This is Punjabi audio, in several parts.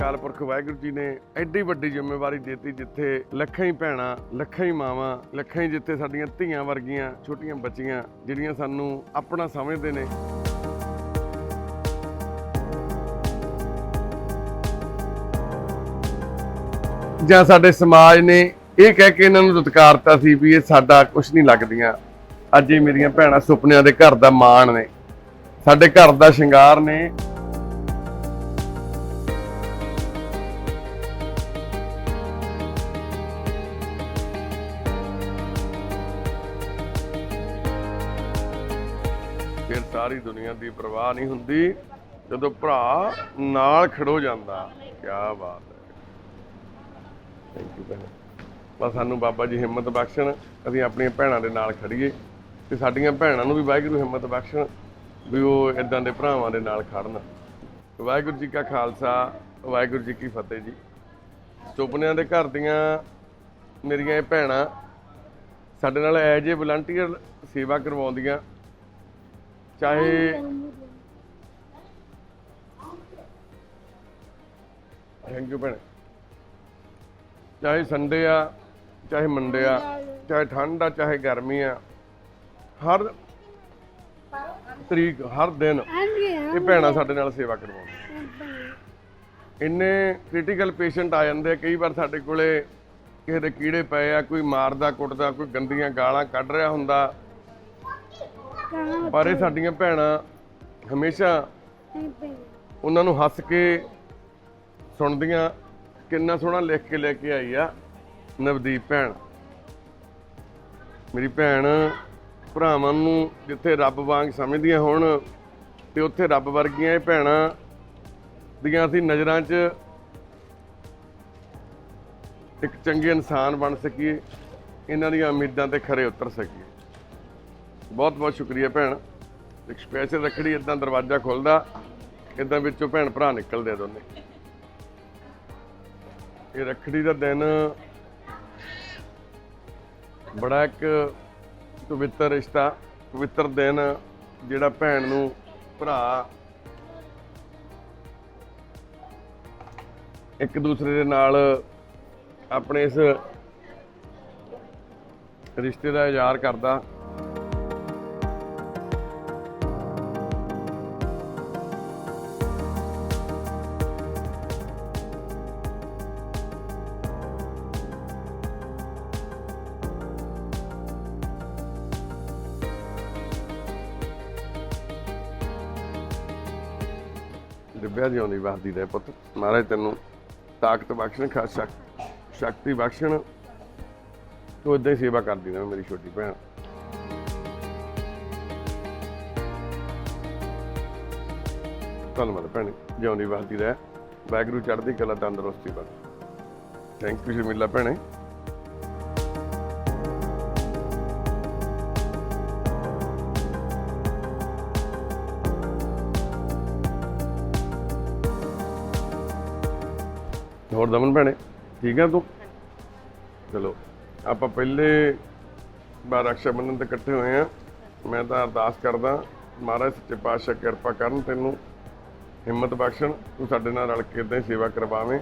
ਅਕਾਲ ਪੁਰਖ ਵਾਹਿਗੁਰੂ ਜੀ ਨੇ ਐਡੀ ਵੱਡੀ ਜ਼ਿੰਮੇਵਾਰੀ ਦਿੱਤੀ ਜਿੱਥੇ ਲੱਖਾਂ ਹੀ ਭੈਣਾਂ, ਲੱਖਾਂ ਹੀ ਮਾਵਾਂ, ਲੱਖਾਂ ਹੀ ਜਿੱਥੇ ਸਾਡੀਆਂ ਧੀਆਂ ਵਰਗੀਆਂ ਛੋਟੀਆਂ ਬੱਚੀਆਂ ਜਿਹੜੀਆਂ ਸਾਨੂੰ ਆਪਣਾ ਸਮਝਦੇ ਨੇ। ਜਾਂ ਸਾਡੇ ਸਮਾਜ ਨੇ ਇਹ ਕਹਿ ਕੇ ਇਹਨਾਂ ਨੂੰ ਦੁਤਕਾਰਤਾ ਸੀ ਵੀ ਇਹ ਸਾਡਾ ਕੁਝ ਨਹੀਂ ਲੱਗਦੀਆਂ। ਅੱਜ ਇਹ ਮੇਰੀਆਂ ਭੈਣਾਂ ਸੁਪਨਿਆਂ ਦੇ ਘਰ ਦਾ ਮਾਣ ਨੇ। ਸਾਡੇ ਘਰ ਦਾ ਸ਼ਿੰਗਾਰ ਨੇ। ਫਿਰ ਸਾਰੀ ਦੁਨੀਆ ਦੀ ਪਰਵਾਹ ਨਹੀਂ ਹੁੰਦੀ, ਜਦੋਂ ਭਰਾ ਨਾਲ ਖੜੋ ਜਾਂਦਾ। ਕੀ ਬਾਤ ਹੈ। ਥੈਂਕ ਯੂ ਭੈਣ। ਬਸ ਸਾਨੂੰ ਬਾਬਾ ਜੀ ਹਿੰਮਤ ਬਖਸ਼ਣ, ਅਸੀਂ ਆਪਣੀਆਂ ਭੈਣਾਂ ਦੇ ਨਾਲ ਖੜੀਏ ਤੇ ਸਾਡੀਆਂ ਭੈਣਾਂ ਨੂੰ ਵੀ ਵਾਹਿਗੁਰੂ ਹਿੰਮਤ ਬਖਸ਼ਣ ਵੀ ਉਹ ਇਦਾਂ ਦੇ ਭਰਾਵਾਂ ਦੇ ਨਾਲ ਖੜਨ। ਵਾਹਿਗੁਰੂ ਜੀ ਕਾ ਖਾਲਸਾ, ਵਾਹਿਗੁਰੂ ਜੀ ਕੀ ਫਤਿਹ ਜੀ। ਸੁਪਨਿਆਂ ਦੇ ਘਰ ਦੀਆਂ ਮੇਰੀਆਂ ਇਹ ਭੈਣਾਂ ਸਾਡੇ ਨਾਲ ਐਜ ਏ ਵਲੰਟੀਅਰ ਸੇਵਾ ਕਰਵਾਉਂਦੀਆਂ। ਚਾਹੇ ਥੈਂਕ ਯੂ ਭੈਣੇ। ਚਾਹੇ ਸੰਡੇ ਆ ਚਾਹੇ ਮੰਡੇ ਆ ਚਾਹੇ ਠੰਡ ਆ ਚਾਹੇ ਗਰਮੀ ਆ ਹਰ ਤਰੀਕ ਹਰ ਦਿਨ ਇਹ ਭੈਣਾਂ ਸਾਡੇ ਨਾਲ ਸੇਵਾ ਕਰਵਾਉਂਦੀਆਂ। ਇੰਨੇ ਕ੍ਰਿਟੀਕਲ ਪੇਸ਼ੈਂਟ ਆ ਜਾਂਦੇ ਆ ਕਈ ਵਾਰ ਸਾਡੇ ਕੋਲੇ ਕਿਸੇ ਦੇ ਕੀੜੇ ਪਏ ਆ ਕੋਈ ਮਾਰਦਾ ਕੁੱਟਦਾ ਕੋਈ ਗੰਦੀਆਂ ਗਾਲਾਂ ਕੱਢ ਰਿਹਾ ਹੁੰਦਾ ਪਰ ਇਹ ਸਾਡੀਆਂ ਭੈਣਾਂ ਹਮੇਸ਼ਾ ਉਹਨਾਂ ਨੂੰ ਹੱਸ ਕੇ ਸੁਣਦੀਆਂ ਕਿੰਨਾ ਸੋਹਣਾ ਲਿਖ ਕੇ ਲੈ ਕੇ ਆਈ ਆ ਨਵਦੀਪ ਭੈਣ। ਮੇਰੀ ਭੈਣ ਭਰਾਵਾਂ ਨੂੰ ਜਿੱਥੇ ਰੱਬ ਵਾਂਗ ਸਮਝਦੀਆਂ ਹੋਣ ਤੇ ਉੱਥੇ ਰੱਬ ਵਰਗੀਆਂ ਇਹ ਭੈਣਾਂ ਦੀਆਂ ਅਸੀਂ ਨਜ਼ਰਾਂ 'ਚ ਇੱਕ ਚੰਗੇ ਇਨਸਾਨ ਬਣ ਸਕੀਏ ਇਹਨਾਂ ਦੀਆਂ ਉਮੀਦਾਂ ਤੇ ਖਰੇ ਉਤਰ ਸਕੀਏ। ਬਹੁਤ ਬਹੁਤ ਸ਼ੁਕਰੀਆ ਭੈਣ। ਇੱਕ ਸਪੈਸ਼ਲ ਰੱਖੜੀ ਇਦਾਂ ਦਰਵਾਜ਼ਾ ਖੁੱਲਦਾ ਇਦਾਂ ਵਿੱਚੋਂ ਭੈਣ ਭਰਾ ਨਿਕਲਦੇ ਦੋਨੇ। ਇਹ ਰੱਖੜੀ ਦਾ ਦਿਨ ਬੜਾ ਇੱਕ ਪਵਿੱਤਰ ਰਿਸ਼ਤਾ, ਪਵਿੱਤਰ ਦਿਨ ਜਿਹੜਾ ਭੈਣ ਨੂੰ ਭਰਾ ਇੱਕ ਦੂਸਰੇ ਦੇ ਨਾਲ ਆਪਣੇ ਇਸ ਰਿਸ਼ਤੇ ਦਾ ਇਜ਼ਹਾਰ ਕਰਦਾ। ਦਿਵਿਆ ਜਿਉਂਦੀ ਵਸਦੀ ਰਹਿ ਪੁੱਤ। ਮਹਾਰਾਜ ਤੈਨੂੰ ਤਾਕਤ ਬਖਸ਼ਣ, ਖਾ ਸ਼ਕਤੀ ਬਖਸ਼ਣ। ਤੂੰ ਇਦਾਂ ਹੀ ਸੇਵਾ ਕਰਦੀ ਰਹੇ ਮੇਰੀ ਛੋਟੀ ਭੈਣ। ਧੰਨਵਾਦ ਭੈਣ, ਜਿਉਂਦੀ ਵਸਦੀ ਰਹਿ। ਵਾਹਿਗੁਰੂ ਚੜ੍ਹਦੀ ਕਲਾ, ਤੰਦਰੁਸਤੀ ਬਖਸ਼। ਥੈਂਕ ਯੂ ਸ਼ਰਮਿਲਾ ਭੈਣੇ। ਹੋਰ ਦਮਨ ਭੈਣੇ ਠੀਕ ਆ ਤੂੰ? ਚਲੋ ਆਪਾਂ ਪਹਿਲੇ ਵਾਰ ਰਕਸ਼ਾ ਬੰਧਨ ਤੇ ਇਕੱਠੇ ਹੋਏ ਆ। ਮੈਂ ਤਾਂ ਅਰਦਾਸ ਕਰਦਾ ਮਹਾਰਾਜ ਸੱਚੇ ਪਾਤਸ਼ਾਹ ਕਿਰਪਾ ਕਰਨ ਤੈਨੂੰ ਹਿੰਮਤ ਬਖਸ਼ਣ ਤੂੰ ਸਾਡੇ ਨਾਲ ਰਲ ਕੇ ਇਦਾਂ ਹੀ ਸੇਵਾ ਕਰਵਾਵੇਂ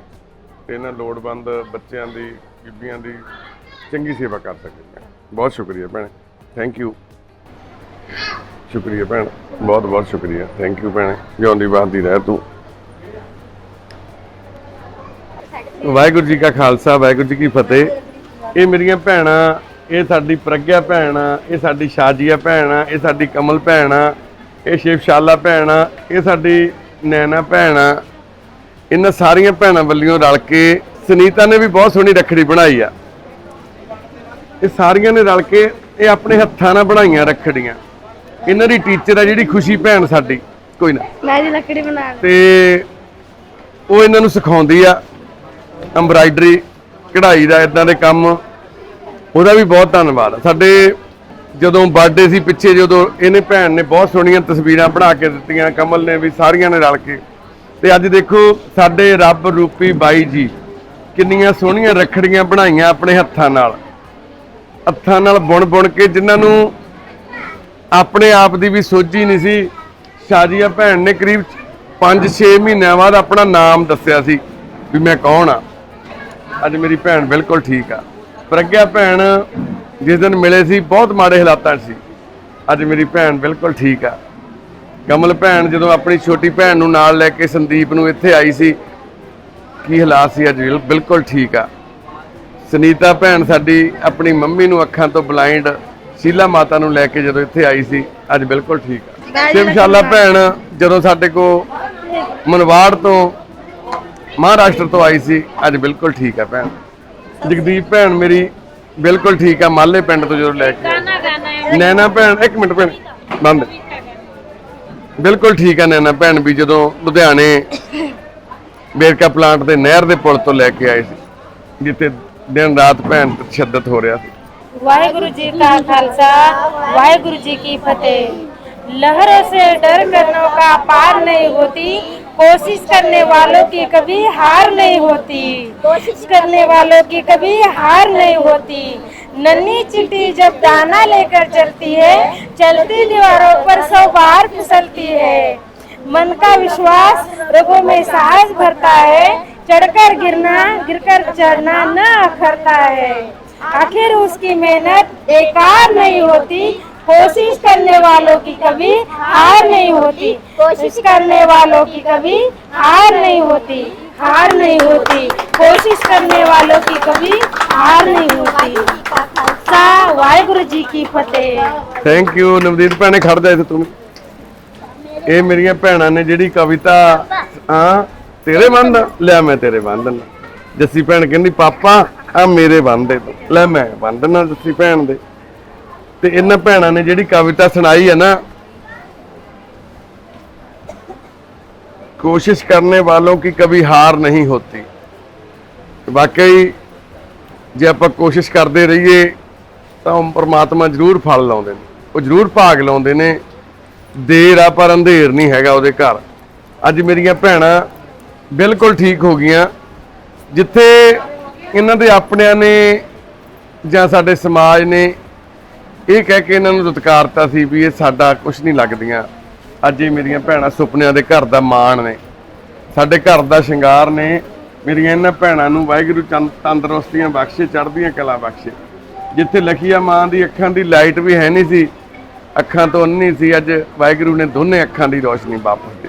ਤੇ ਇਹਨਾਂ ਲੋੜਵੰਦ ਬੱਚਿਆਂ ਦੀ ਬੀਬੀਆਂ ਦੀ ਚੰਗੀ ਸੇਵਾ ਕਰ ਸਕੇ। ਬਹੁਤ ਸ਼ੁਕਰੀਆ ਭੈਣੇ ਥੈਂਕ ਯੂ ਸ਼ੁਕਰੀਆ ਭੈਣ ਬਹੁਤ ਬਹੁਤ ਸ਼ੁਕਰੀਆ। ਥੈਂਕ ਯੂ ਭੈਣੇ ਜਿਉਂਦੀ ਬਾਦੀ ਰਹਿ ਤੂੰ। ਵਾਹਿਗੁਰੂ ਜੀ ਕਾ ਖਾਲਸਾ ਵਾਹਿਗੁਰੂ ਜੀ ਕੀ ਫਤਿਹ। ਇਹ ਮੇਰੀਆਂ ਭੈਣਾਂ ਇਹ ਸਾਡੀ ਪ੍ਰਗਿਆ ਭੈਣ ਇਹ ਸਾਡੀ ਸ਼ਾਜੀਆ ਭੈਣ ਇਹ ਸਾਡੀ ਕਮਲ ਭੈਣ ਇਹ ਸ਼ਿਵਸ਼ਾਲਾ ਭੈਣ ਇਹ ਸਾਡੀ ਨੈਣਾ ਭੈਣ ਇਹਨਾਂ ਸਾਰੀਆਂ ਭੈਣਾਂ ਵੱਲੋਂ ਰਲ ਕੇ ਸੁਨੀਤਾ ਨੇ ਵੀ ਬਹੁਤ ਸੋਹਣੀ ਰੱਖੜੀ ਬਣਾਈ ਆ। ਇਹ ਸਾਰੀਆਂ ਨੇ ਰਲ ਕੇ ਇਹ ਆਪਣੇ ਹੱਥਾਂ ਨਾਲ ਬਣਾਈਆਂ ਰੱਖੜੀਆਂ। ਇਹਨਾਂ ਦੀ ਟੀਚਰ ਆ ਜਿਹੜੀ ਖੁਸ਼ੀ ਭੈਣ ਸਾਡੀ। ਕੋਈ ਨਾ। ਮੈਂ ਜੀ ਲੱਕੜੀ ਬਣਾ ਤੇ ਉਹ ਇਹਨਾਂ ਨੂੰ ਸਿਖਾਉਂਦੀ ਆ। ਐਮਬਰਾਇਡਰੀ, ਕਢਾਈ ਦਾ ਇਦਾਂ ਦੇ ਕੰਮ, ਉਹਦਾ ਵੀ ਬਹੁਤ ਧੰਨਵਾਦ ਸਾਡੇ ਜਦੋਂ ਬਰਥਡੇ ਸੀ ਪਿੱਛੇ, ਜਦੋਂ ਇਹਨੇ ਭੈਣ ਨੇ ਬਹੁਤ ਸੋਹਣੀਆਂ ਤਸਵੀਰਾਂ ਬਣਾ ਕੇ ਦਿੱਤੀਆਂ, ਕਮਲ ਨੇ ਵੀ ਸਾਰੀਆਂ ਨੇ ਰਲ ਕੇ। ਤੇ ਅੱਜ ਦੇਖੋ, ਸਾਡੇ ਰੱਬ ਰੂਪੀ ਬਾਈ ਜੀ, ਕਿੰਨੀਆਂ ਸੋਹਣੀਆਂ ਰੱਖੜੀਆਂ ਬਣਾਈਆਂ ਆਪਣੇ ਹੱਥਾਂ ਨਾਲ। ਹੱਥਾਂ ਨਾਲ ਬੁਣ ਬੁਣ ਕੇ ਜਿਨ੍ਹਾਂ ਨੂੰ ਆਪਣੇ ਆਪ ਦੀ ਵੀ ਸੋਝੀ ਨਹੀਂ ਸੀ। ਸ਼ਾਜੀਆ ਭੈਣ ਨੇ ਕਰੀਬ 5-6 ਮਹੀਨਿਆਂ ਬਾਅਦ ਆਪਣਾ ਨਾਮ ਦੱਸਿਆ ਸੀ ਵੀ ਮੈਂ ਕੌਣ ਆ। ਅੱਜ ਮੇਰੀ ਭੈਣ ਬਿਲਕੁਲ ਠੀਕ ਆ। ਪ੍ਰਗਿਆ ਭੈਣ ਜਿਸ ਦਿਨ ਮਿਲੇ ਸੀ ਬਹੁਤ ਮਾੜੇ ਹਾਲਾਤਾਂ 'ਚ ਸੀ। ਅੱਜ ਮੇਰੀ ਭੈਣ ਬਿਲਕੁਲ ਠੀਕ ਆ। ਕਮਲ ਭੈਣ ਜਦੋਂ ਆਪਣੀ ਛੋਟੀ ਭੈਣ ਨੂੰ ਨਾਲ ਲੈ ਕੇ ਸੰਦੀਪ ਨੂੰ ਇੱਥੇ ਆਈ ਸੀ ਕੀ ਹਾਲਾਤ ਸੀ ਅੱਜ? ਬਿਲ- ਬਿਲਕੁਲ ਠੀਕ ਆ। ਸੁਨੀਤਾ ਭੈਣ ਸਾਡੀ ਆਪਣੀ ਮੰਮੀ ਨੂੰ ਅੱਖਾਂ ਤੋਂ ਬਲਾਈਂਡ ਸ਼ੀਲਾ ਮਾਤਾ ਨੂੰ ਲੈ ਕੇ ਜਦੋਂ ਇੱਥੇ ਆਈ ਸੀ ਅੱਜ ਬਿਲਕੁਲ ਠੀਕ ਆ। ਸ਼ਿਵਸ਼ਾਲਾ ਭੈਣ ਜਦੋਂ ਸਾਡੇ ਕੋ ਮਨਵਾੜ ਤੋਂ ਮਹਾਰਾਸ਼ਟਰ ਤੋਂ ਆਈ ਸੀ ਅੱਜ ਬਿਲਕੁਲ ਠੀਕ ਆ ਭੈਣ ਜਗਦੀਪ ਭੈਣ ਮੇਰੀ ਬਿਲਕੁਲ ਠੀਕ ਆ ਮਾਲੇ ਪਿੰਡ ਤੋਂ ਜਦੋਂ ਲੈ ਕੇ ਆਈ। ਨੈਣਾ ਭੈਣ ਇੱਕ ਮਿੰਟ ਭੈਣ ਬੰਦ ਬਿਲਕੁਲ ਠੀਕ ਆ ਨੈਣਾ ਭੈਣ ਵੀ ਜਦੋਂ ਲੁਧਿਆਣੇ ਬੇਰਕਾ ਪਲਾਂਟ ਦੇ ਨਹਿਰ ਦੇ ਪੁਲ ਤੋਂ ਲੈ ਕੇ ਆਏ ਸੀ ਜਿੱਥੇ ਦਿਨ ਰਾਤ ਭੈਣ ਤੇ ਤਸ਼ੱਦਦ ਹੋ ਰਿਹਾ ਸੀ वाहेगुरु जी का खालसा वाहेगुरु जी की फतेह लहरों से डर कर नौका पार नहीं होती कोशिश करने वालों की कभी हार नहीं होती। कोशिश करने वालों की कभी हार नहीं होती। नन्ही चिट्टी जब दाना लेकर चलती है, चलती दीवारों पर सौ बार फिसलती है। मन का विश्वास रगों में साहस भरता है, चढ़कर गिरना, गिरकर चढ़ना न अखरता है। आखिर उसकी मेहनत बेकार नहीं होती कोशिश करने वालों की कभी हार नहीं होती कोशिश करने वालों की कभी हार नहीं होती हार नहीं होती कोशिश करने वालों की कभी हार नहीं होती सा वाहेगुरु जी की फतेह ਥੈਂਕ ਯੂ ਨਵਦੀਪ ਭੈਣੇ ਖੜ ਜਾ ਇੱਥੇ ਤੂੰ ਇਹ ਮੇਰੀਆਂ ਭੈਣਾਂ ਨੇ ਜਿਹੜੀ ਕਵਿਤਾ ਹਾਂ ਤੇਰੇ ਬੰਦ ਲੈ ਮੈਂ ਤੇਰੇ ਬੰਦ ਜੱਸੀ ਭੈਣ ਕਹਿੰਦੀ ਪਾਪਾ ਆ ਮੇਰੇ ਬੰਦੇ ਤੂੰ ਲੈ ਮੈਂ ਬੰਦਨਾ ਜੱਸੀ ਭੈਣ ਦੇ ਤੇ ਇਹਨਾਂ ਭੈਣਾਂ ਨੇ ਜਿਹੜੀ ਕਵਿਤਾ ਸੁਣਾਈ ਹੈ ਨਾ, ਕੋਸ਼ਿਸ਼ ਕਰਨੇ ਵਾਲੋਂ ਕੀ ਕभी ਹਾਰ ਨਹੀਂ ਹੋਤੀ। ਵਾਕਈ ਜੇ ਆਪਾਂ ਕੋਸ਼ਿਸ਼ ਕਰਦੇ ਰਹੀਏ, ਤਾਂ ਉਹ ਪਰਮਾਤਮਾ ਜ਼ਰੂਰ ਫਲ ਲਾਉਂਦੇ ਨੇ। ਉਹ ਜ਼ਰੂਰ ਭਾਗ ਲਾਉਂਦੇ ਨੇ। ਦੇਰ ਆ, ਪਰ ਅੰਧੇਰ ਨਹੀਂ ਹੈਗਾ ਉਹਦੇ ਘਰ। ਅੱਜ ਮੇਰੀਆਂ ਭੈਣਾਂ ਬਿਲਕੁਲ ਠੀਕ ਹੋ ਗਈਆਂ। ਜਿੱਥੇ ਇਹਨਾਂ ਦੇ ਆਪਣਿਆਂ ਨੇ ਜਾਂ ਸਾਡੇ ਸਮਾਜ ਨੇ ਇਹ ਕਹਿ ਕੇ ਇਹਨਾਂ ਨੂੰ ਦੁਤਕਾਰਤਾ ਸੀ ਵੀ ਇਹ ਸਾਡਾ ਕੁਝ ਨਹੀਂ ਲੱਗਦੀਆਂ। ਅੱਜ ਇਹ ਮੇਰੀਆਂ ਭੈਣਾਂ ਸੁਪਨਿਆਂ ਦੇ ਘਰ ਦਾ ਮਾਣ ਨੇ। ਸਾਡੇ ਘਰ ਦਾ ਸ਼ਿੰਗਾਰ ਨੇ। ਮੇਰੀਆਂ ਇਹਨਾਂ ਭੈਣਾਂ ਨੂੰ ਵਾਹਿਗੁਰੂ ਚੰਦ ਤੰਦਰੁਸਤੀਆਂ ਬਖਸ਼ੇ ਚੜ੍ਹਦੀਆਂ ਕਲਾ ਬਖਸ਼ੇ। ਜਿੱਥੇ ਲਖੀਆ ਮਾਂ ਦੀ ਅੱਖਾਂ ਦੀ ਲਾਈਟ ਵੀ ਹੈ ਨਹੀਂ ਸੀ ਅੱਖਾਂ ਤੋਂ ਅੰਨੀ ਸੀ ਅੱਜ ਵਾਹਿਗੁਰੂ ਨੇ ਦੋਨੇ ਅੱਖਾਂ ਦੀ ਰੋਸ਼ਨੀ ਵਾਪਸ ਦੇ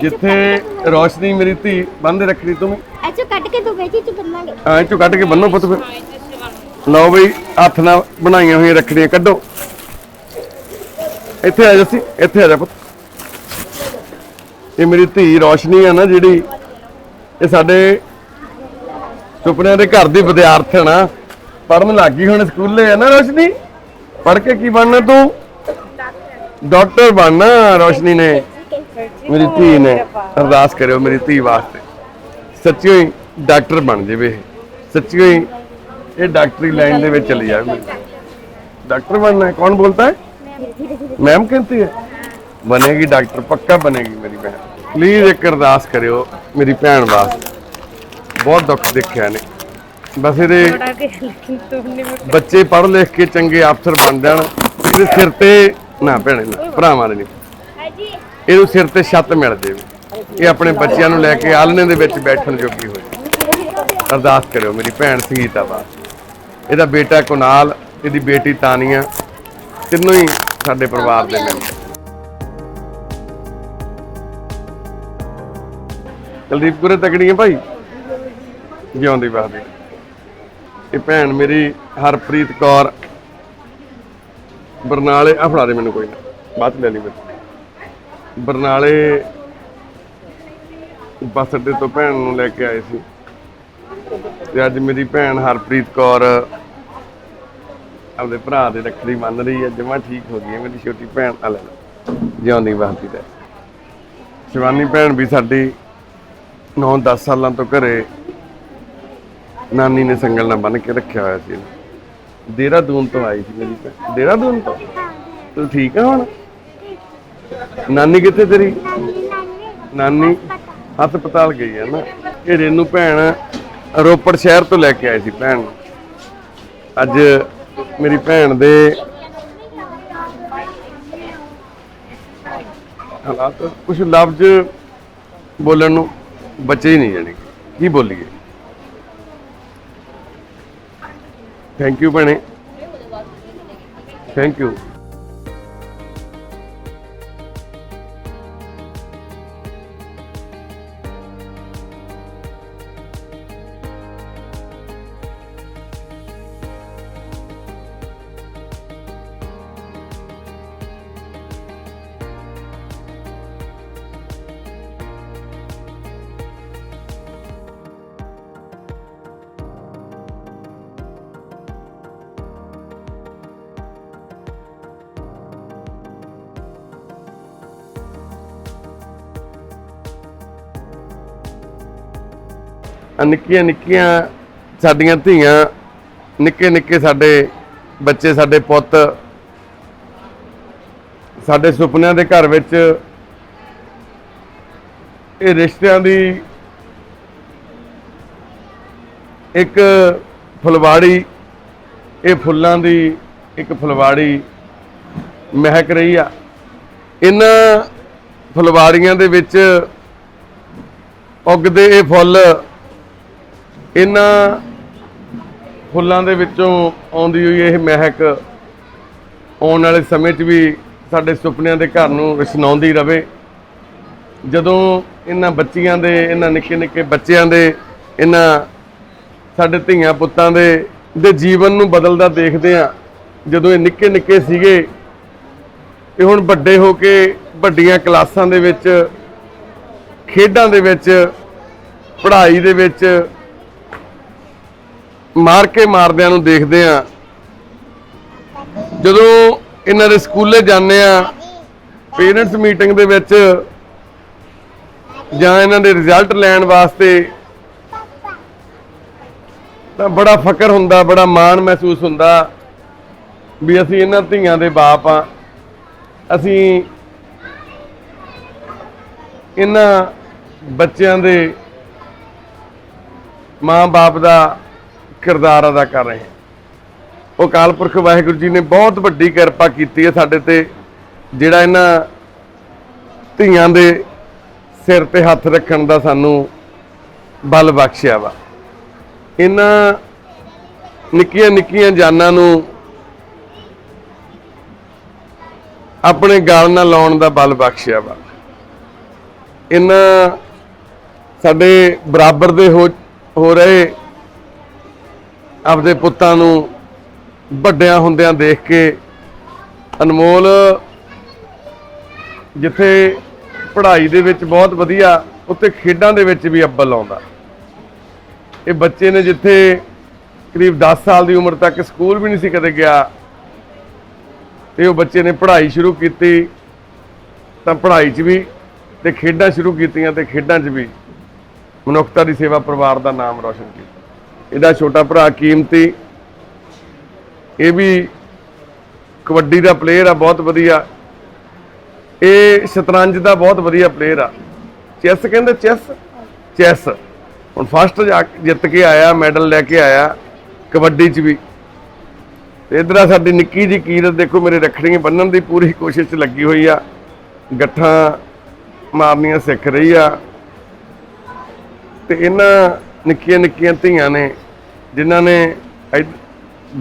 ਜਿੱਥੇ ਰੋਸ਼ਨੀ ਮੇਰੀ ਧੀ ਬੰਦ ਰੱਖਣੀ ਤੂੰ। ਐਚੋ ਕੱਟ ਕੇ ਦੋ ਬੇਟੀ ਚ ਬੰਨਾਂਗੇ। ਐਂ ਚੋਂ ਕੱਢ ਕੇ ਬੰਨੋ ਪੁੱਤ ਫਿਰ। ਲਓ ਬਈ, ਹੱਥ ਨਾਲ ਬਣਾਈਆਂ ਹੋਈਆਂ ਰੱਖੜੀਆਂ ਕੱਢੋ। ਇੱਥੇ ਆ ਜਾ ਸੀ, ਇੱਥੇ ਆ ਜਾ ਪੁੱਤ। ਇਹ ਮੇਰੀ ਧੀ ਰੋਸ਼ਨੀ ਆ ਨਾ, ਜਿਹੜੀ ਇਹ ਸਾਡੇ ਸੁਪਨਿਆਂ ਦੇ ਘਰ ਦੀ ਵਿਦਿਆਰਥਣ ਆ। ਪੜਨ ਲੱਗੀ ਹੁਣ ਸਕੂਲੇ ਆ ਨਾ ਰੋਸ਼ਨੀ? ਪੜ ਕੇ ਕੀ ਬਣਨਾ ਤੂੰ? ਡਾਕਟਰ ਬਣਨਾ ਰੋਸ਼ਨੀ ਨੇ। ਮੇਰੀ ਧੀ ਨੇ। ਅਰਦਾਸ ਕਰਿਓ ਮੇਰੀ ਧੀ ਵਾਸਤੇ। ਸੱਚੀ ਹੋਈ ਡਾਕਟਰ ਬਣ ਜਾਵੇ ਸੱਚੀ ਹੋਈ ਇਹ ਡਾਕਟਰੀ ਲਾਈਨ ਦੇ ਵਿੱਚ ਚਲੀ ਜਾਵੇ डॉक्टर बनना है कौन बोलता है मैम कहती है बनेगी डॉक्टर पक्का बनेगी मेरी बहन प्लीज एक अरदास करियो मेरी भैन वास्ते बहुत दुख देखिया ने बस ਇਹਦੇ लेकिन तुमने ਬੱਚੇ ਪੜ੍ਹ ਲਿਖ ਕੇ ਚੰਗੇ ਅਫਸਰ ਬਣ ਜਾਣ ਇਹਦੇ ਸਿਰ ਤੇ ਨਾ ਭੈਣੇ ਨਾ ਭਰਾਵਾਂ ਦੇ ਨਹੀਂ ਇਹਨੂੰ ਸਿਰ ਤੇ ਛੱਤ ਮਿਲ ਜਾਵੇ ਇਹ ਆਪਣੇ ਬੱਚਿਆਂ ਨੂੰ ਲੈ ਕੇ ਆਲਣੇ ਦੇ ਵਿੱਚ ਬੈਠਣ ਜੋਗੀ ਹੋਏ ਅਰਦਾਸ ਕਰਿਓ ਮੇਰੀ ਭੈਣ ਸੰਗੀਤਾ ਬਾਸ ਇਹਦਾ ਬੇਟਾ ਕੁਨਾਲ ਇਹਦੀ ਬੇਟੀ ਤਾਨੀਆ ਤਿੰਨੋਂ ਹੀ ਸਾਡੇ ਪਰਿਵਾਰ ਦੇ ਮੈਂਬਰ। ਕੁਲਦੀਪ ਗੁਰੇ ਤਕੜੀਆਂ ਭਾਈ? ਜਿਉਂਦੀ ਬਾਦੀ ਇਹ ਭੈਣ ਮੇਰੀ ਹਰਪ੍ਰੀਤ ਕੌਰ। ਬਰਨਾਲੇ ਆ ਫੜਾ ਦੇ ਮੈਨੂੰ ਕੋਈ ਨਾ 'ਚ ਲੈ ਲਈ ਮੈਨੂੰ ਬਰਨਾਲੇ ਬੱਸ ਅੱਡੇ ਤੋਂ ਭੈਣ ਨੂੰ ਲੈ ਕੇ ਆਏ ਸੀ। ਤੇ ਅੱਜ ਮੇਰੀ ਭੈਣ ਹਰਪ੍ਰੀਤ ਕੌਰ ਆਪਦੇ ਭਰਾ ਦੇ ਰੱਖੜੀ ਮੰਨ ਰਹੀ ਹੈ ਜਮਾ ਠੀਕ ਹੋ ਗਈ ਹੈ ਮੇਰੀ ਛੋਟੀ ਭੈਣ ਆ ਲੈ। ਜਿਉਂਦੀ ਵਾਹਦੀ ਦਾ ਸ਼ਿਵਾਨੀ ਭੈਣ ਵੀ ਸਾਡੀ 9-10 ਸਾਲਾਂ ਤੋਂ ਘਰੇ ਨਾਨੀ ਨੇ ਸੰਗਲ ਨਾਲ ਬੰਨ ਕੇ ਰੱਖਿਆ ਹੋਇਆ ਸੀ। ਦੇਹਰਾਦੂਨ ਤੋਂ ਆਈ ਸੀ ਮੇਰੀ ਭੈਣ। ਦੇਹਰਾਦੂਨ ਤੋਂ? ਤੂੰ ਠੀਕ ਆ ਹੁਣ? ਨਾਨੀ ਕਿੱਥੇ ਤੇਰੀ? ਨਾਨੀ ਹਸਪਤਾਲ ਗਈ ਹੈ ਨਾ। ਇਹ ਰੇਨੂ ਭੈਣ ਰੋਪੜ ਸ਼ਹਿਰ ਤੋਂ ਲੈ ਕੇ ਆਏ ਸੀ ਭੈਣ। ਅੱਜ ਮੇਰੀ ਭੈਣ ਦੇ ਹਾਲਾਤ ਕੁਝ ਲਫ਼ਜ਼ ਬੋਲਣ ਨੂੰ ਬਚੇ ਹੀ ਨਹੀਂ, ਜਾਣੇ ਕੀ ਬੋਲੀਏ। ਥੈਂਕ ਯੂ ਭੈਣੇ। ਥੈਂਕ ਯੂ ਨਿੱਕੀਆਂ ਨਿੱਕੀਆਂ ਸਾਡੀਆਂ ਧੀਆਂ, ਨਿੱਕੇ ਨਿੱਕੇ ਸਾਡੇ ਬੱਚੇ, ਸਾਡੇ ਪੁੱਤ, ਸਾਡੇ ਸੁਪਨਿਆਂ ਦੇ ਘਰ ਵਿੱਚ ਇਹ ਰਿਸ਼ਤਿਆਂ ਦੀ ਇੱਕ ਫੁਲਵਾੜੀ, ਇਹ ਫੁੱਲਾਂ ਦੀ ਇੱਕ ਫੁਲਵਾੜੀ ਮਹਿਕ ਰਹੀ ਆ। ਇਹਨਾਂ ਫੁਲਵਾੜੀਆਂ ਦੇ ਵਿੱਚ ਉੱਗਦੇ ਇਹ ਫੁੱਲ ਇਹਨਾਂ ਫੁੱਲਾਂ ਦੇ ਵਿੱਚੋਂ ਆਉਂਦੀ ਹੋਈ ਇਹ ਮਹਿਕ ਆਉਣ ਵਾਲੇ ਸਮੇਂ 'ਚ ਵੀ ਸਾਡੇ ਸੁਪਨਿਆਂ ਦੇ ਘਰ ਨੂੰ ਰਸਨਾਉਂਦੀ ਰਵੇ। ਜਦੋਂ ਇਹਨਾਂ ਬੱਚੀਆਂ ਦੇ, ਇਹਨਾਂ ਨਿੱਕੇ ਨਿੱਕੇ ਬੱਚਿਆਂ ਦੇ, ਇਹਨਾਂ ਸਾਡੇ ਧੀਆਂ ਪੁੱਤਾਂ ਦੇ ਦੇ ਜੀਵਨ ਨੂੰ ਬਦਲਦਾ ਦੇਖਦੇ ਆ ਜਦੋਂ ਇਹ ਨਿੱਕੇ ਨਿੱਕੇ ਸੀਗੇ, ਇਹ ਹੁਣ ਵੱਡੇ ਹੋ ਕੇ ਵੱਡੀਆਂ ਕਲਾਸਾਂ ਦੇ ਵਿੱਚ, ਖੇਡਾਂ ਦੇ ਵਿੱਚ, ਪੜ੍ਹਾਈ ਦੇ ਵਿੱਚ ਮਾਰ ਕੇ ਮਾਰਦਿਆਂ ਨੂੰ ਦੇਖਦੇ ਆ ਜਦੋਂ ਇਹਨਾਂ ਦੇ ਸਕੂਲੇ ਜਾਂਦੇ ਆ ਪੇਰੈਂਟਸ ਮੀਟਿੰਗ ਦੇ ਵਿੱਚ ਜਾਂ ਇਹਨਾਂ ਦੇ ਰਿਜ਼ਲਟ ਲੈਣ ਵਾਸਤੇ ਤਾਂ ਬੜਾ ਫਕਰ ਹੁੰਦਾ, ਬੜਾ ਮਾਣ ਮਹਿਸੂਸ ਹੁੰਦਾ ਵੀ ਅਸੀਂ ਇਹਨਾਂ ਧੀਆਂ ਦੇ ਬਾਪ ਆ ਅਸੀਂ ਇਹਨਾਂ ਬੱਚਿਆਂ ਦੇ ਮਾਂ-ਬਾਪ ਦਾ ਕਿਰਦਾਰ ਅਦਾ ਕਰ ਰਹੇ ਹਾਂ। ਉਹ ਅਕਾਲ ਪੁਰਖ ਵਾਹਿਗੁਰੂ ਜੀ ਨੇ ਬਹੁਤ ਵੱਡੀ ਕਿਰਪਾ ਕੀਤੀ ਹੈ ਸਾਡੇ ਤੇ, ਜਿਹੜਾ ਇਹਨਾਂ ਧੀਆਂ ਦੇ ਸਿਰ ਤੇ ਹੱਥ ਰੱਖਣ ਦਾ ਸਾਨੂੰ ਬਲ ਬਖਸ਼ਿਆ ਵਾ। ਇਹਨਾਂ ਨਿੱਕੀਆਂ ਨਿੱਕੀਆਂ ਜਾਨਾਂ ਨੂੰ ਆਪਣੇ ਗਾਲ ਨਾਲ ਲਾਉਣ ਦਾ ਬਲ ਬਖਸ਼ਿਆ ਵਾ। ਇਹਨਾਂ ਸਾਡੇ ਬਰਾਬਰ ਦੇ ਹੋ ਹੋ ਰਹੇ ਆਪਦੇ ਪੁੱਤਾਂ ਨੂੰ ਵੱਡਿਆਂ ਹੁੰਦਿਆਂ ਦੇਖ ਕੇ ਅਨਮੋਲ ਜਿੱਥੇ ਪੜ੍ਹਾਈ ਦੇ ਵਿੱਚ ਬਹੁਤ ਵਧੀਆ, ਉੱਥੇ ਖੇਡਾਂ ਦੇ ਵਿੱਚ ਵੀ ਅੱਵਲ ਆਉਂਦਾ। ਇਹ ਬੱਚੇ ਨੇ ਜਿੱਥੇ ਕਰੀਬ 10 ਸਾਲ ਦੀ ਉਮਰ ਤੱਕ ਸਕੂਲ ਵੀ ਨਹੀਂ ਸੀ ਕਦੇ ਗਿਆ, ਤੇ ਉਹ ਬੱਚੇ ਨੇ ਪੜ੍ਹਾਈ ਸ਼ੁਰੂ ਕੀਤੀ, ਤਾਂ ਪੜ੍ਹਾਈ 'ਚ ਵੀ ਤੇ ਖੇਡਾਂ ਸ਼ੁਰੂ ਕੀਤੀਆਂ ਤੇ ਖੇਡਾਂ 'ਚ ਵੀ ਮਨੁੱਖਤਾ ਦੀ ਸੇਵਾ ਪਰਿਵਾਰ ਦਾ ਨਾਮ ਰੌਸ਼ਨ ਕੀਤਾ। ਇਹਦਾ ਛੋਟਾ ਭਰਾ ਕੀਮਤੀ। ਇਹ ਵੀ ਕਬੱਡੀ ਦਾ ਪਲੇਅਰ ਆ, ਬਹੁਤ ਵਧੀਆ। ਇਹ ਸ਼ਤਰੰਜ ਦਾ ਬਹੁਤ ਵਧੀਆ ਪਲੇਅਰ ਆ। ਚੈਸ ਕਹਿੰਦੇ ਚੈਸ ਚੈਸ ਹੁਣ ਫਸਟ ਜਾ ਜਿੱਤ ਕੇ ਆਇਆ ਮੈਡਲ ਲੈ ਕੇ ਆਇਆ, ਕਬੱਡੀ 'ਚ ਵੀ। ਤੇ ਇਧਰ ਆ ਸਾਡੀ ਨਿੱਕੀ ਜੀ ਕੀਰਤ, ਦੇਖੋ ਮੇਰੇ ਰੱਖੜੀਆਂ ਬੰਨਣ ਦੀ ਪੂਰੀ ਕੋਸ਼ਿਸ਼ ਲੱਗੀ ਹੋਈ ਆ। ਗੱਠਾਂ ਮਾਰਨੀਆਂ ਸਿੱਖ ਰਹੀ ਆ। ਤੇ ਇਹਨਾਂ ਨਿੱਕੀਆਂ ਨਿੱਕੀਆਂ ਧੀਆਂ ਨੇ ਜਿਨ੍ਹਾਂ ਨੇ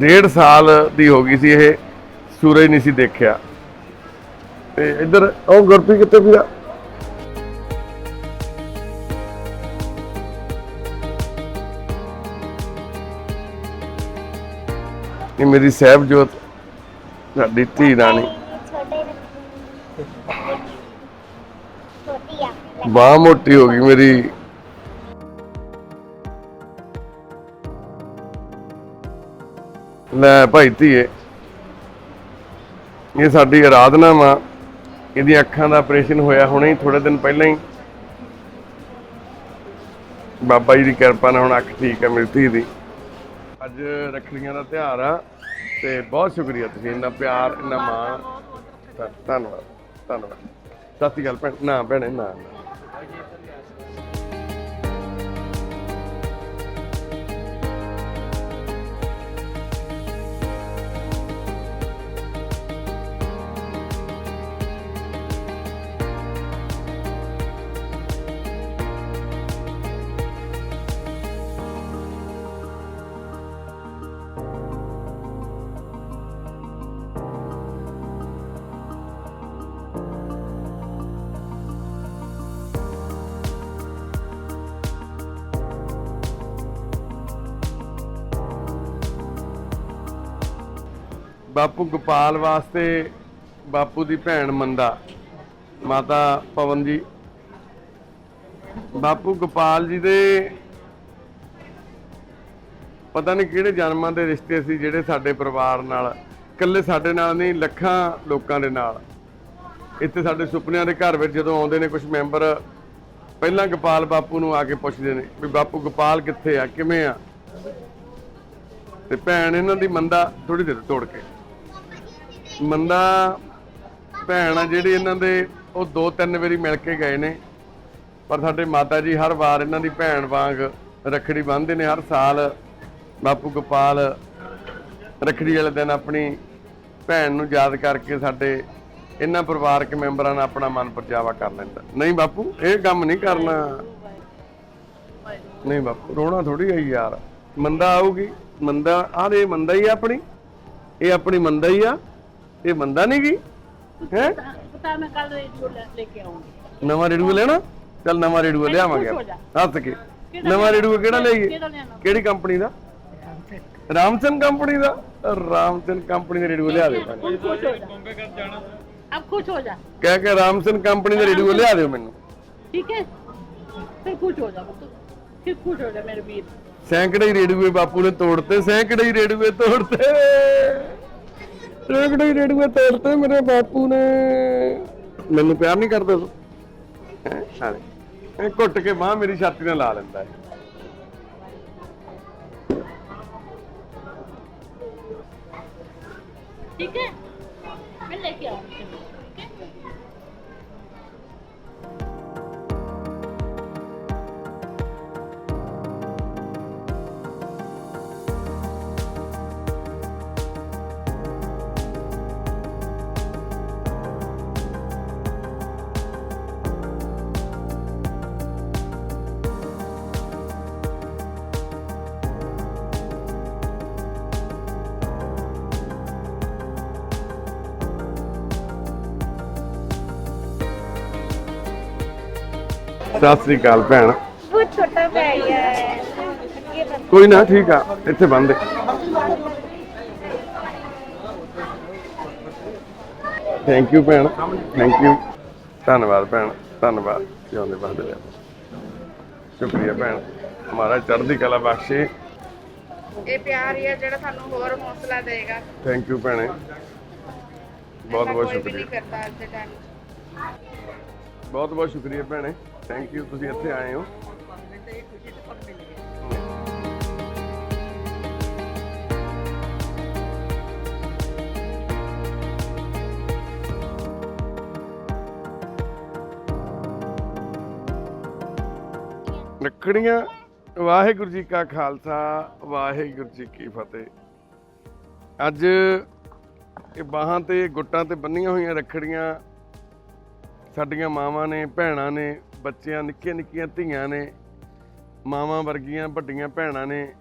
ਡੇਢ ਸਾਲ ਦੀ ਹੋ ਗਈ ਸੀ ਇਹ ਸੂਰਜ ਨਹੀਂ ਸੀ ਦੇਖਿਆ। ਤੇ ਇੱਧਰ ਉਹ ਗੁਰਪ੍ਰੀਤ ਕਿੱਥੇ ਵੀਰਾ ਇਹ ਮੇਰੀ ਸਹਿਬਜੋਤ ਸਾਡੀ ਧੀ ਰਾਣੀ। ਬਾਹ ਮੋਟੀ ਹੋ ਗਈ ਮੇਰੀ। ਲੈ ਭਾਈ ਧੀਏ। ਇਹ ਸਾਡੀ ਆਰਾਧਨਾ ਵਾ ਇਹਦੀ ਅੱਖਾਂ ਦਾ ਆਪਰੇਸ਼ਨ ਹੋਇਆ ਹੁਣੇ ਹੀ ਥੋੜੇ ਦਿਨ ਪਹਿਲਾਂ ਹੀ। ਬਾਬਾ ਜੀ ਦੀ ਕਿਰਪਾ ਨਾਲ ਹੁਣ ਅੱਖ ਠੀਕ ਹੈ ਮੇਰੀ ਧੀ ਦੀ ਅੱਜ ਰੱਖੜੀਆਂ ਦਾ ਤਿਉਹਾਰ ਆ, ਤੇ ਬਹੁਤ ਸ਼ੁਕਰੀਆ ਤੁਸੀਂ ਇੰਨਾ ਪਿਆਰ, ਇੰਨਾ ਮਾਣ। ਧੰਨਵਾਦ ਧੰਨਵਾਦ। ਸਤਿ ਸ਼੍ਰੀ ਅਕਾਲ ਭੈਣ, ਨਾ ਭੈਣੇ, ਨਾ ਨਾ। ਬਾਪੂ ਗੋਪਾਲ ਵਾਸਤੇ ਬਾਪੂ ਦੀ ਭੈਣ ਮੰਦਾ, ਮਾਤਾ ਪਵਨ ਜੀ। ਬਾਪੂ ਗੋਪਾਲ ਜੀ ਦੇ ਪਤਾ ਨਹੀਂ ਕਿਹੜੇ ਜਨਮਾਂ ਦੇ ਰਿਸ਼ਤੇ ਸੀ ਜਿਹੜੇ ਸਾਡੇ ਪਰਿਵਾਰ ਨਾਲ, ਇਕੱਲੇ ਸਾਡੇ ਨਾਲ ਨਹੀਂ, ਲੱਖਾਂ ਲੋਕਾਂ ਦੇ ਨਾਲ। ਇੱਥੇ ਸਾਡੇ ਸੁਪਨਿਆਂ ਦੇ ਘਰ ਵਿੱਚ ਜਦੋਂ ਆਉਂਦੇ ਨੇ ਕੁਝ ਮੈਂਬਰ ਪਹਿਲਾਂ ਗੋਪਾਲ ਬਾਪੂ ਨੂੰ ਆ ਕੇ ਪੁੱਛਦੇ ਨੇ ਵੀ ਬਾਪੂ ਗੋਪਾਲ ਕਿੱਥੇ ਆ, ਕਿਵੇਂ ਆ? ਤੇ ਭੈਣ ਇਹਨਾਂ ਦੀ ਮੰਦਾ ਥੋੜੀ ਦੇਰ ਤੋੜ ਕੇ। ਮੰਦਾ ਭੈਣ ਆ ਜਿਹੜੀ ਇਹਨਾਂ ਦੇ, ਉਹ ਦੋ ਤਿੰਨ ਵਾਰੀ ਮਿਲ ਕੇ ਗਏ ਨੇ। ਪਰ ਸਾਡੇ ਮਾਤਾ ਜੀ ਹਰ ਵਾਰ ਇਹਨਾਂ ਦੀ ਭੈਣ ਵਾਂਗ ਰੱਖੜੀ ਬੰਨ੍ਹਦੇ ਨੇ, ਹਰ ਸਾਲ ਬਾਪੂ ਗੋਪਾਲ ਰੱਖੜੀ ਵਾਲੇ ਦਿਨ ਆਪਣੀ ਭੈਣ ਨੂੰ ਯਾਦ ਕਰਕੇ ਸਾਡੇ ਇਹਨਾਂ ਪਰਿਵਾਰਕ ਮੈਂਬਰਾਂ ਨਾਲ ਆਪਣਾ ਮਨ ਪਰਚਾਵਾ ਕਰ ਲੈਂਦਾ। ਨਹੀਂ ਬਾਪੂ, ਇਹ ਕੰਮ ਨਹੀਂ ਕਰਨਾ। ਨਹੀਂ ਬਾਪੂ, ਰੋਣਾ ਥੋੜੀ ਆਈ ਯਾਰ। ਮੰਦਾ ਆਊਗੀ, ਮੰਦਾ, ਆਹ ਇਹ ਮੰਦਾ ਹੀ ਆ ਆਪਣੀ। ਇਹ ਆਪਣੀ ਮੰਦਾ ਹੀ ਆ। ਇਹ ਮੰਦਾ ਨਹੀਂ ਗਈ ਹੈ? ਪਤਾ ਮੈਂ ਕੱਲ ਰੇਡੀਓ ਲੈ ਕੇ ਆਉਂਗੀ। ਨਵਾਂ ਰੇਡੀਓ ਲੈਣਾ? ਚੱਲ ਨਵਾਂ ਰੇਡੀਓ ਲਿਆਵਾਂਗੇ ਹੱਥ ਕੇ। ਨਵਾਂ ਰੇਡੀਓ ਕਿਹੜਾ ਲਈਏ ਕਿਹੜੀ ਕੰਪਨੀ ਦਾ? ਰਾਮਚੰਦ। ਕੰਪਨੀ ਦਾ? ਰਾਮਚੰਦ ਕੰਪਨੀ ਦਾ ਰੇਡੀਓ ਲਿਆ ਦਿਓ। ਮੈਨੂੰ ਅਬ ਖੁਸ਼ ਹੋ ਜਾ। ਕਹਿ ਕੇ ਰਾਮਚੰਦ ਕੰਪਨੀ ਦਾ ਰੇਡੀਓ ਲਿਆ ਦਿਓ ਮੈਨੂੰ। ਠੀਕ ਹੈ। ਫਿਰ ਖੁਸ਼ ਹੋ ਜਾ ਫਿਰ ਖੁਸ਼ ਹੋ ਜਾ ਮੇਰੇ ਵੀਰ। ਸੈਂਕੜੇ ਹੀ ਰੇਡੀਓ ਬਾਪੂ ਨੇ ਤੋੜਤੇ ਸੈਂਕੜੇ ਹੀ ਰੇਡੀਓ ਤੋੜਤੇ। ਰੇਗੜੇ ਹੀ ਰੇੜੂਏ ਤੋੜਤੇ ਮੇਰੇ ਬਾਪੂ ਨੇ। ਮੈਨੂੰ ਪਿਆਰ ਨਹੀਂ ਕਰਦੇ ਤੂੰ। ਹੈ ਘੁੱਟ ਕੇ ਮਾਂ ਮੇਰੀ ਛਾਤੀ ਨਾਲ ਲਾ ਲੈਂਦਾ ਠੀਕ ਹੈ। ਸਤਿ ਸ੍ਰੀ ਅਕਾਲ ਭੈਣ। ਬਹੁਤ ਛੋਟਾ ਪੈ ਗਿਆ ਕੋਈ ਨਾ ਠੀਕ ਆ ਇੱਥੇ ਬੰਦ ਥੈਂਕ ਯੂ ਭੈਣ ਥੈਂਕ ਯੂ ਧੰਨਵਾਦ ਭੈਣ ਧੰਨਵਾਦ। ਜਿਉਂਦੇ ਬਾਦ ਲੈ ਸ਼ੁਕਰੀਆ ਭੈਣ। ਮਹਾਰਾਜ ਚੜ੍ਹਦੀ ਕਲਾ ਬਖਸ਼ੇ। ਇਹ ਪਿਆਰ ਹੀ ਹੈ ਜਿਹੜਾ ਤੁਹਾਨੂੰ ਹੋਰ ਹੌਸਲਾ ਦੇਗਾ। ਥੈਂਕ ਯੂ ਭੈਣੇ। ਬਹੁਤ ਬਹੁਤ ਸ਼ੁਕਰੀਆ। ਦੇ ਬਹੁਤ ਬਹੁਤ ਸ਼ੁਕਰੀਆ ਭੈਣੇ। ਥੈਂਕ ਯੂ ਤੁਸੀਂ ਇੱਥੇ ਆਏ ਹੋ। ਰੱਖੜੀਆਂ, ਵਾਹਿਗੁਰੂ ਜੀ ਕਾ ਖਾਲਸਾ, ਵਾਹਿਗੁਰੂ ਜੀ ਕੀ ਫਤਿਹ। ਅੱਜ ਇਹ ਬਾਹਾਂ ਤੇ, ਗੁੱਟਾਂ ਤੇ ਬੰਨੀਆਂ ਹੋਈਆਂ ਰੱਖੜੀਆਂ, ਸਾਡੀਆਂ ਮਾਵਾਂ ਨੇ, ਭੈਣਾਂ ਨੇ ਬੱਚਿਆਂ, ਨਿੱਕੀਆਂ ਨਿੱਕੀਆਂ ਧੀਆਂ ਨੇ, ਮਾਵਾਂ ਵਰਗੀਆਂ, ਵੱਡੀਆਂ ਭੈਣਾਂ ਨੇ,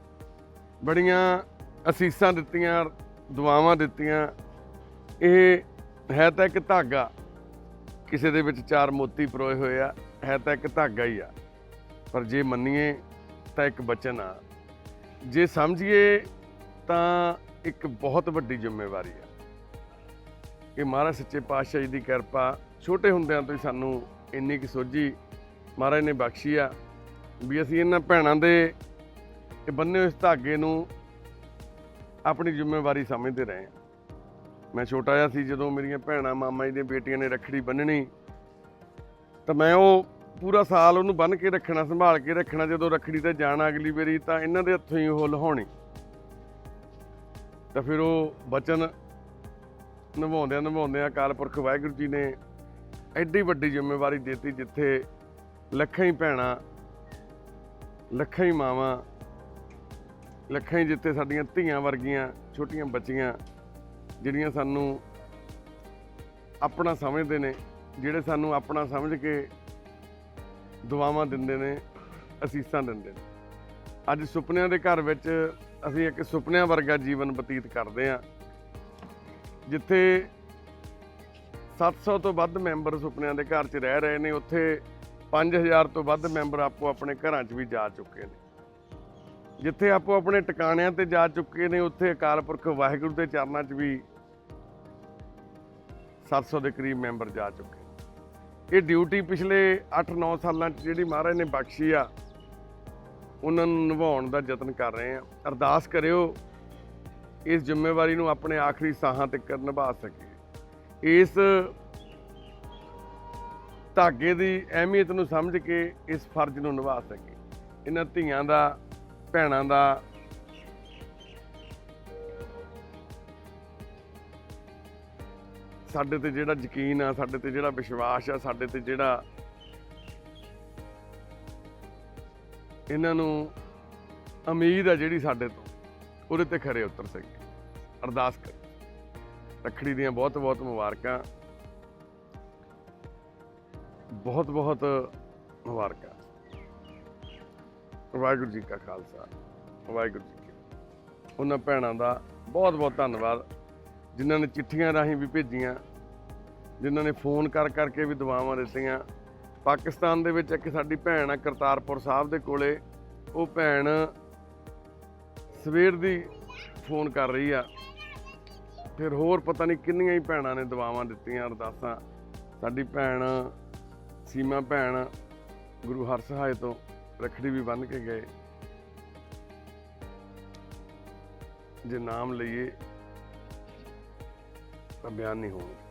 ਬੜੀਆਂ ਅਸੀਸਾਂ ਦਿੱਤੀਆਂ, ਦੁਆਵਾਂ ਦਿੱਤੀਆਂ। ਇਹ ਹੈ ਤਾਂ ਇੱਕ ਧਾਗਾ, ਕਿਸੇ ਦੇ ਵਿੱਚ ਚਾਰ ਮੋਤੀ ਪਰੋਏ ਹੋਏ ਆ, ਹੈ ਤਾਂ ਇੱਕ ਧਾਗਾ ਹੀ ਆ। ਪਰ ਜੇ ਮੰਨੀਏ ਤਾਂ ਇੱਕ ਬਚਨ ਆ। ਜੇ ਸਮਝੀਏ ਤਾਂ ਇੱਕ ਬਹੁਤ ਵੱਡੀ ਜ਼ਿੰਮੇਵਾਰੀ ਆ। ਕਿ ਮਹਾਰਾਜ ਸੱਚੇ ਪਾਤਸ਼ਾਹ ਜੀ ਦੀ ਕਿਰਪਾ, ਛੋਟੇ ਹੁੰਦਿਆਂ ਤੋਂ ਹੀ ਸਾਨੂੰ ਇੰਨੀ ਕਿ ਸੋਝੀ ਮਹਾਰਾਜ ਨੇ ਬਖਸ਼ੀ ਆ ਵੀ ਅਸੀਂ ਇਹਨਾਂ ਭੈਣਾਂ ਦੇ ਇਹ ਬੰਨੇ ਹੋਏ ਇਸ ਧਾਗੇ ਨੂੰ ਆਪਣੀ ਜ਼ਿੰਮੇਵਾਰੀ ਸਮਝਦੇ ਰਹੇ ਹਾਂ। ਮੈਂ ਛੋਟਾ ਜਿਹਾ ਸੀ, ਜਦੋਂ ਮੇਰੀਆਂ ਭੈਣਾਂ ਮਾਮਾ ਜੀ ਦੀਆਂ ਬੇਟੀਆਂ ਨੇ ਰੱਖੜੀ ਬੰਨਣੀ ਤਾਂ ਮੈਂ ਉਹ ਪੂਰਾ ਸਾਲ ਉਹਨੂੰ ਬੰਨ ਕੇ ਰੱਖਣਾ, ਸੰਭਾਲ ਕੇ ਰੱਖਣਾ, ਜਦੋਂ ਰੱਖੜੀ ਤੇ ਜਾਣਾ ਅਗਲੀ ਵਾਰੀ ਤਾਂ ਇਹਨਾਂ ਦੇ ਹੱਥੋਂ ਹੀ ਉਹ ਲਹਾਉਣੀ। ਤਾਂ ਫਿਰ ਉਹ ਬਚਨ ਨਿਭਾਉਂਦਿਆਂ ਨਿਭਾਉਂਦਿਆਂ ਅਕਾਲ ਪੁਰਖ ਵਾਹਿਗੁਰੂ ਜੀ ਨੇ ਐਡੀ ਵੱਡੀ ਜ਼ਿੰਮੇਵਾਰੀ ਦਿੱਤੀ, ਜਿੱਥੇ ਲੱਖਾਂ ਹੀ ਭੈਣਾਂ, ਲੱਖਾਂ ਹੀ ਮਾਵਾਂ, ਲੱਖਾਂ ਹੀ ਜਿੱਥੇ ਸਾਡੀਆਂ ਧੀਆਂ ਵਰਗੀਆਂ, ਛੋਟੀਆਂ ਬੱਚੀਆਂ, ਜਿਹੜੀਆਂ ਸਾਨੂੰ ਆਪਣਾ ਸਮਝਦੇ ਨੇ, ਜਿਹੜੇ ਸਾਨੂੰ ਆਪਣਾ ਸਮਝ ਕੇ ਦੁਆਵਾਂ ਦਿੰਦੇ ਨੇ, ਅਸੀਸਾਂ ਦਿੰਦੇ ਨੇ। ਅੱਜ ਸੁਪਨਿਆਂ ਦੇ ਘਰ ਵਿੱਚ ਅਸੀਂ ਇੱਕ ਸੁਪਨਿਆਂ ਵਰਗਾ ਜੀਵਨ ਬਤੀਤ ਕਰਦੇ ਹਾਂ, ਜਿੱਥੇ 700 ਤੋਂ ਵੱਧ ਮੈਂਬਰ ਸੁਪਨਿਆਂ ਦੇ ਘਰ 'ਚ ਰਹਿ ਰਹੇ ਨੇ, ਉੱਥੇ 5000 ਤੋਂ ਵੱਧ ਮੈਂਬਰ ਆਪੋ ਆਪਣੇ ਘਰਾਂ 'ਚ ਵੀ ਜਾ ਚੁੱਕੇ ਨੇ। ਜਿੱਥੇ ਆਪੋ ਆਪਣੇ ਟਿਕਾਣਿਆਂ ਤੇ ਜਾ ਚੁੱਕੇ ਨੇ, ਉੱਥੇ ਅਕਾਲ ਪੁਰਖ ਵਾਹਿਗੁਰੂ ਦੇ ਚਰਨਾਂ 'ਚ ਵੀ 700 ਦੇ ਕਰੀਬ ਮੈਂਬਰ ਜਾ ਚੁੱਕੇ ਇਹ ਡਿਊਟੀ ਪਿਛਲੇ 8-9 ਸਾਲਾਂ 'ਚ ਜਿਹੜੀ ਮਹਾਰਾਜ ਨੇ ਬਖਸ਼ੀ ਆ, ਉਹਨਾਂ ਨੂੰ ਨਿਭਾਉਣ ਦਾ ਯਤਨ ਕਰ ਰਹੇ ਆ ਅਰਦਾਸ ਕਰਿਓ, ਇਸ ਜ਼ਿੰਮੇਵਾਰੀ ਨੂੰ ਆਪਣੇ ਆਖਰੀ ਸਾਹਾਂ ਤੱਕ ਨਿਭਾ ਸਕੇ ਇਸ ਧਾਗੇ ਦੀ ਅਹਿਮੀਅਤ ਨੂੰ ਸਮਝ ਕੇ ਇਸ ਫਰਜ਼ ਨੂੰ ਨਿਭਾ ਸਕੇ। ਇਹਨਾਂ ਧੀਆਂ ਦਾ, ਭੈਣਾਂ ਦਾ। ਸਾਡੇ ਤੇ ਜਿਹੜਾ ਯਕੀਨ ਆ, ਸਾਡੇ ਤੇ ਜਿਹੜਾ ਵਿਸ਼ਵਾਸ ਆ, ਸਾਡੇ ਤੇ ਜਿਹੜਾ ਇਹਨਾਂ ਨੂੰ ਉਮੀਦ ਆ ਜਿਹੜੀ ਸਾਡੇ ਤੋਂ, ਉਹਦੇ ਤੇ ਖਰੇ ਉਤਰ ਸਕੇ। ਅਰਦਾਸ ਕਰ। ਰੱਖੜੀ ਦੀਆਂ ਬਹੁਤ ਬਹੁਤ ਮੁਬਾਰਕਾਂ। ਬਹੁਤ ਬਹੁਤ ਮੁਬਾਰਕਾਂ। ਵਾਹਿਗੁਰੂ ਜੀ ਕਾ ਖਾਲਸਾ, ਵਾਹਿਗੁਰੂ ਜੀ ਕੀ ਉਹਨਾਂ ਭੈਣਾਂ ਦਾ ਬਹੁਤ ਬਹੁਤ ਧੰਨਵਾਦ, ਜਿਨ੍ਹਾਂ ਨੇ ਚਿੱਠੀਆਂ ਰਾਹੀਂ ਵੀ ਭੇਜੀਆਂ, ਜਿਨ੍ਹਾਂ ਨੇ ਫੋਨ ਕਰ ਕਰਕੇ ਵੀ ਦੁਆਵਾਂ ਦਿੱਤੀਆਂ। ਪਾਕਿਸਤਾਨ ਦੇ ਵਿੱਚ ਇੱਕ ਸਾਡੀ ਭੈਣ ਆ, ਕਰਤਾਰਪੁਰ ਸਾਹਿਬ ਦੇ ਕੋਲੇ। ਉਹ ਭੈਣ ਸਵੇਰ ਦੀ ਫੋਨ ਕਰ ਰਹੀ ਆ। ਫਿਰ ਹੋਰ ਪਤਾ ਨਹੀਂ ਕਿੰਨੀਆਂ ਹੀ ਭੈਣਾਂ ਨੇ ਦੁਆਵਾਂ ਦਿੱਤੀਆਂ, ਅਰਦਾਸਾਂ। ਸਾਡੀ ਭੈਣ ਸੀਮਾ ਭੈਣ ਗੁਰੂ ਹਰਸਹਾਏ ਤੋਂ ਰੱਖੜੀ ਵੀ ਬੰਨ੍ਹ ਕੇ ਗਏ। ਜੇ ਨਾਮ ਲਈਏ ਤਾਂ ਬਿਆਨ ਨਹੀਂ ਹੋਣਗੇ।